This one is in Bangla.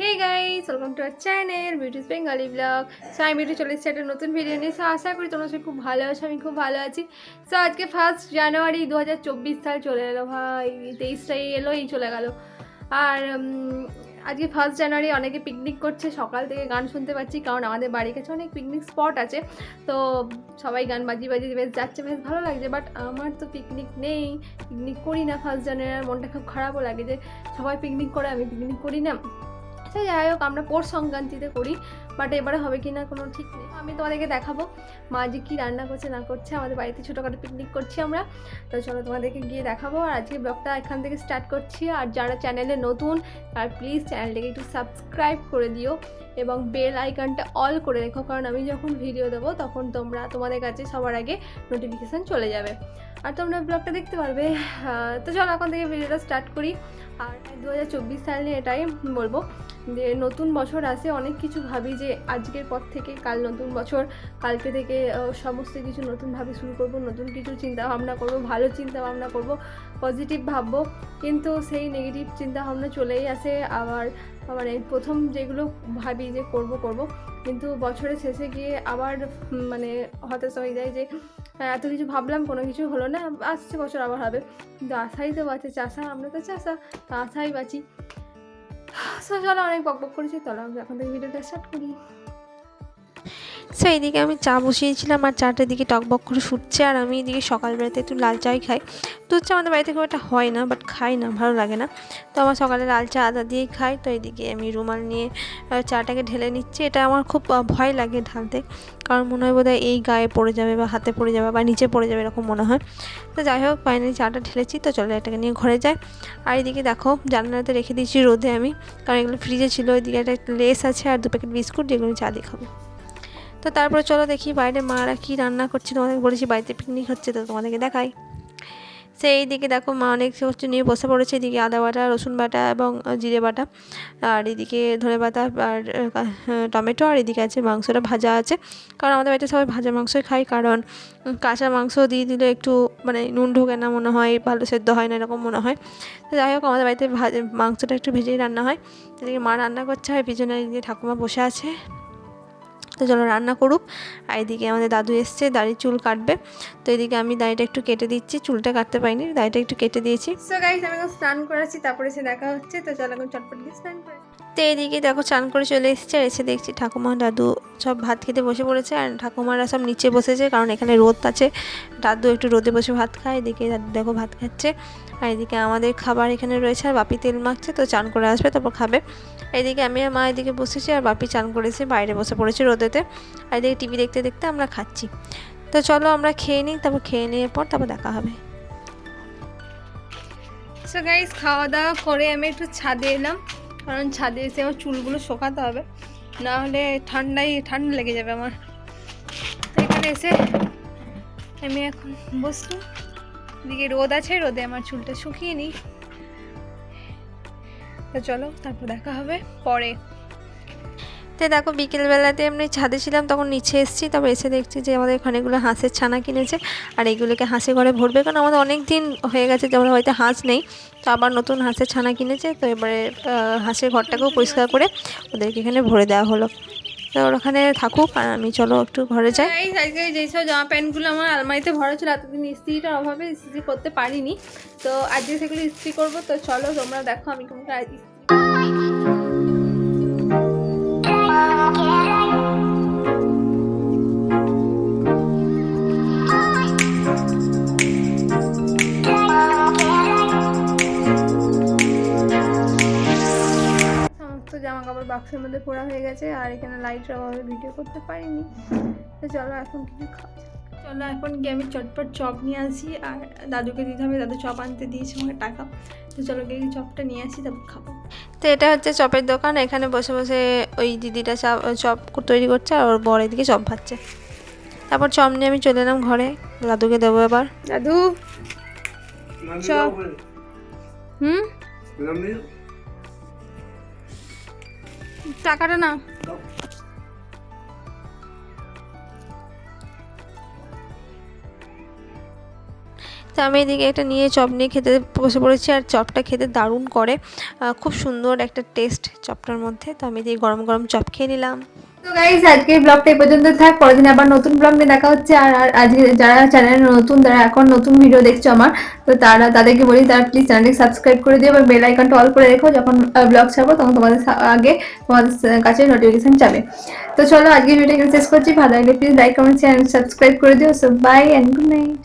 Hey guys welcome to our channel Beauty's Bengali vlog so আমি বিউটি চলে এসেছি একটা নতুন ভিডিও নিয়ে সো আশা করি তোমরা সবাই খুব ভালো আছো, আমি খুব ভালো আছি। সো আজকে ফার্স্ট জানুয়ারি দু হাজার চব্বিশ সাল চলে এলো ভাই তেইশটাই এলো এই চলে গেল। আর আজকে ফার্স্ট জানুয়ারি অনেকে পিকনিক করছে, সকাল থেকে গান শুনতে পাচ্ছি, কারণ আমাদের বাড়ির কাছে অনেক পিকনিক স্পট আছে। তো, সবাই গান বাজিয়ে বাজিয়ে বেশ যাচ্ছে, বেশ ভালো লাগছে বাট আমার তো পিকনিক নেই। পিকনিক করি না ফার্স্ট জানুয়ারি আর মনটা খুব খারাপও লাগে যে সবাই পিকনিক করে, আমি পিকনিক করি না। সে যাই হোক আমরা পৌষ সংক্রান্তিতে করি। বাট এবারে হবে কি না কোনো ঠিক নেই। আমি তোমাদেরকে দেখাবো। মা যে কী রান্না করছে, না করছে, আমাদের বাড়িতে ছোটোখাটো পিকনিক করছি আমরা। তো চলো তোমাদেরকে গিয়ে দেখাবো। আর আজকে ব্লগটা এখান থেকে স্টার্ট করছি। আর যারা চ্যানেলে নতুন, আর প্লিজ চ্যানেলটাকে একটু সাবস্ক্রাইব করে দিও এবং বেল আইকনটা অল করে রেখো। কারণ আমি যখন ভিডিও দেবো, তখন তোমরা, তোমাদের কাছে সবার আগে নোটিফিকেশান চলে যাবে। আর তোমরা ব্লগটা দেখতে পারবে। তো চলো এখন থেকে ভিডিওটা স্টার্ট করি। আর দু হাজার চব্বিশ সাল নিয়ে এটাই বলব যে নতুন বছর আসে, অনেক কিছু ভাবি যে আজকের পর থেকে, কাল নতুন বছর, কালকে থেকে সমস্ত কিছু নতুনভাবে শুরু করব, নতুন কিছু চিন্তা ভাবনা করব, ভালো চিন্তা ভাবনা করব পজিটিভ ভাববো। কিন্তু সেই নেগেটিভ চিন্তা ভাবনা চলেই আসে। আবার মানে প্রথম যেগুলো ভাবি যে করব করব। কিন্তু বছরের শেষে গিয়ে আবার মানে হতাশ হয়ে যায় যে এত কিছু ভাবলাম, কোনো কিছু হলো না, আসছে বছর আবার হবে। কিন্তু আশাই তো বাঁচে, চাষা, আমরা তো চাষা, তা আশাই বাঁচি। সো অনেক বক বক করেছি চলো এখন থেকে ভিডিওটা স্টার্ট করি। সো এইদিকে আমি চা বসিয়েছিলাম আর চাটার দিকে টকবক করে ফুটছে আর আমি এদিকে সকালবেলাতে একটু লাল চাই খাই। দুধ চা আমাদের বাড়িতে খুব একটা হয় না বাট খাই না, ভালো লাগে না। তো আমার সকালে লাল চা আদা দিয়েই খাই। তো এইদিকে আমি রুমাল নিয়ে চাটাকে ঢেলে নিচ্ছি। এটা আমার খুব ভয় লাগে ঢালতে। কারণ মনে হয় বোধহয় এই গায়ে পড়ে যাবে বা হাতে পড়ে যাবে বা নিচে পড়ে যাবে এরকম মনে হয়। তো যাই হোক ফাইনালি চাটা ঢেলেছি। তো চলো এটাকে নিয়ে ঘরে যাই। আর এদিকে দেখো, জানালাতে রেখে দিয়েছি রোদে আমি। কারণ এগুলো ফ্রিজে ছিল। ওইদিকে একটা লেস আছে আর দু প্যাকেট বিস্কুট যেগুলো চা দিয়ে খাব। তো তারপরে চলো দেখি বাইরে মারা কি রান্না করছে। তোমাদেরকে বলেছি বাড়িতে পিকনিক হচ্ছে, তো তোমাদেরকে দেখাই। সেই দিকে দেখো মা অনেক কিছু নিয়ে বসে পড়েছে, এদিকে আদা বাটা, রসুন বাটা এবং জিরে বাটা। আর এদিকে ধনে পাতা আর টমেটো আর এদিকে আছে মাংসটা ভাজা আছে। কারণ আমাদের বাড়িতে সবাই ভাজা মাংসই খাই কারণ কাঁচা মাংস দিয়ে দিলে একটু মানে নুন ঢোকে না মনে হয়, ভালো সেদ্ধ হয় না এরকম মনে হয়। তো যাই হোক, আমাদের বাড়িতে ভাজা মাংসটা একটু ভেজেই রান্না হয়। এদিকে মা রান্না করছে হয় পিছনে ঠাকুমা বসে আছে। তো চলো রান্না করুক। আর এদিকে আমাদের দাদু এসছে দাড়ি চুল কাটবে। তো এদিকে আমি দাড়িটা একটু কেটে দিচ্ছি চুলটা কাটতে পারিনি দাড়িটা একটু কেটে দিয়েছি। সো গাইস আমি এখন স্নান করেছি তারপরে সে দেখা হচ্ছে তো চলো এখন চটপট গিয়ে স্নান করে। তো এদিকে দেখো চান করে চলে এসেছে আর এসে দেখছি ঠাকুমা দাদু সব ভাত খেতে বসে পড়েছে আর ঠাকুমারা সব নিচে বসেছে কারণ এখানে রোদ আছে। দাদু একটু রোদে বসে ভাত খায় এদিকে দাদু দেখো ভাত খাচ্ছে। আর এদিকে আমাদের খাবার এখানে রয়েছে আর বাপি তেল মাখছে তো চান করে আসবে তারপর খাবে। এদিকে আমি আর মা এদিকে বসেছি আর বাপি চান করেছে বাইরে বসে পড়েছে রোদেতে আর এদিকে টিভি দেখতে দেখতে আমরা খাচ্ছি। তো চলো আমরা খেয়ে নিই, তারপর খেয়ে নেওয়ার পর তারপর দেখা হবে। সো গাইস খাওয়া দাওয়া করে আমি একটু ছাদে এলাম। কারণ ছাদে এসে আমার চুলগুলো শোকাতে হবে। না হলে ঠান্ডায় ঠান্ডা লেগে যাবে আমার। তো এখানে এসে আমি এখন বসলাম এদিকে রোদ আছে, রোদে আমার চুলটা শুকিয়ে নিই। তো চলো, তারপর দেখা হবে পরে। তো দেখো বিকেলবেলাতে এমনি ছাদে ছিলাম, তখন নিচে এসেছি তবে এসে দেখছি যে আমাদের ওখানেগুলো হাঁসের ছানা কিনেছে, আর এইগুলোকে হাঁসে ঘরে ভরবে। কারণ আমাদের অনেক দিন হয়ে গেছে যে আমাদের হয়তো হাঁস নেই, তো আবার নতুন হাঁসের ছানা কিনেছে, তো এবারে হাঁসের ঘরটাকেও পরিষ্কার করে ওদেরকে এখানে ভরে দেওয়া হলো। তো ওখানে থাকুক, আর আমি চলো একটু ঘরে যাই। আজকে যেসব জামা প্যান্টগুলো আমার আলমারিতে ভরা ছিল, এতদিন ইস্ত্রিটার অভাবে ইস্ত্রি করতে পারিনি। তো আজকে সেগুলো ইস্ত্রি করব, তো চলো তোমরা দেখো আমি কোনটা ইস্ত্রি জামা কাপড় বাক্সের মধ্যে পোড়া হয়ে গেছে আর এখানে লাইটের অভাবে ভিডিও করতে পারিনি। তো চলো এখন কিছু খাওয়া চলো এখন গিয়ে আমি চটপট চপ নিয়ে আসি আর দাদুকে দিতে হবে দাদু চপ আনতে দিয়েছে আমাকে টাকা। তো চলো গিয়ে চপটা নিয়ে আসি তারপর খাব। তো এটা হচ্ছে চপের দোকান এখানে বসে বসে ওই দিদিটা চাপ চপ তৈরি করছে আর ওর বর এদিকে চপ ভাজছে তারপর চপ নিয়ে আমি চলে এলাম ঘরে দাদুকে দেবো এবার। দাদু চপ। হুম? টাকাটা না তো আমি এদিকে একটা নিয়ে চপ নিয়ে খেতে বসে পড়েছি আর চপটা খেতে দারুণ করে। খুব সুন্দর একটা টেস্ট চপটার মধ্যে। তো আমি এদিকে গরম গরম চপ খেয়ে নিলাম। তো গাইজ আজকে ব্লগটা এই পর্যন্ত থাক। পরের দিন আবার নতুন ব্লগ নিয়ে দেখা হচ্ছে। আর আজকে যারা চ্যানেলে নতুন, যারা এখন নতুন ভিডিও দেখছ আমার, তো তারা, তাদেরকে বলি তারা প্লিজ চ্যানেলকে সাবস্ক্রাইব করে দিও এবং বেল আইকনটা অল করে রেখো। যখন ব্লগ ছাড়বো, তখন তোমাদের আগে তোমাদের কাছে নোটিফিকেশন যাবে। তো চলো আজকে ভিডিও এখানে শেষ করছি। ভালো লাগলে please like comment channel subscribe করে দিও। So bye and good night